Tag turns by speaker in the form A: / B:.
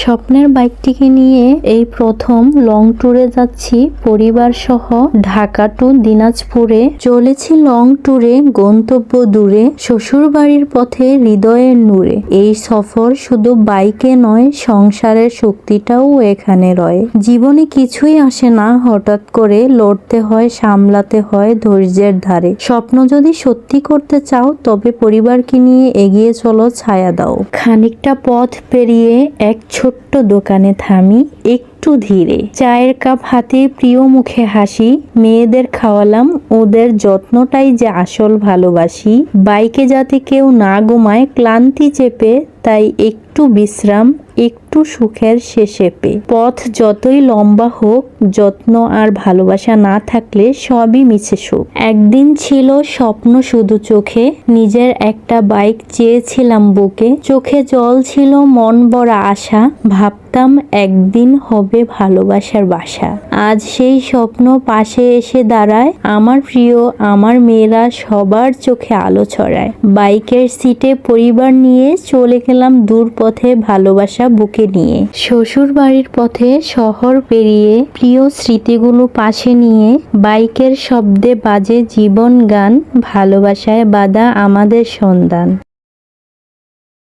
A: স্বপ্নের বাইকটিকে নিয়ে এই প্রথম লং ট্যুরে যাচ্ছি। পরিবার সহ ঢাকা টু দিনাজপুরে চলেছি লং ট্যুরে গন্তব্য দূরে শ্বশুর বাড়ির পথে হৃদয়ের নূরে। এই সফর শুধু বাইকে নয়, সংসারের শক্তিটাও এখানে রয়। জীবনে কিছুই আসে না, হঠাৎ করে লড়তে হয়, সামলাতে হয় ধৈর্যের ধারে। স্বপ্ন যদি সত্যি করতে চাও, তবে পরিবারকে নিয়ে এগিয়ে চলো, ছায়া দাও। খানিকটা পথ পেরিয়ে এক ছোট্ট দোকানে থামি একটু ধীরে। চায়ের কাপ হাতে প্রিয় মুখে হাসি, মেয়েদের খাওয়ালাম ওদের যত্নটাই যে আসল ভালোবাসি। বাইকে যাতে কেউ না ঘুমায়, ক্লান্তি চেপে তাই একটু বিশ্রাম, একটু সুখের শেষে পে। পথ যতই লম্বা হোক, যত্ন আর ভালোবাসা না থাকলে সবই মিছে সুখ। একদিন ছিল স্বপ্ন শুধু চোখে, নিজের একটা বাইক চেয়েছিলাম বুকে। চোখে জল ছিল, মন বড়া আশা। ভাবতাম একদিন হবে ভালোবাসার বাসা। আজ সেই স্বপ্ন পাশে এসে দাঁড়ায়, আমার প্রিয়, আমার মেয়েরা সবার চোখে আলো ছড়ায়। বাইকের সিটে পরিবার নিয়ে চলে গেলাম দূর পথে ভালোবাসা বুকে নিয়ে। শ্বশুর বাড়ির পথে শহর পেরিয়ে প্রিয় স্মৃতিগুলো পাশে নিয়ে বাইকের শব্দে বাজে জীবন গান ভালোবাসায় বাদা আমাদের সন্ধান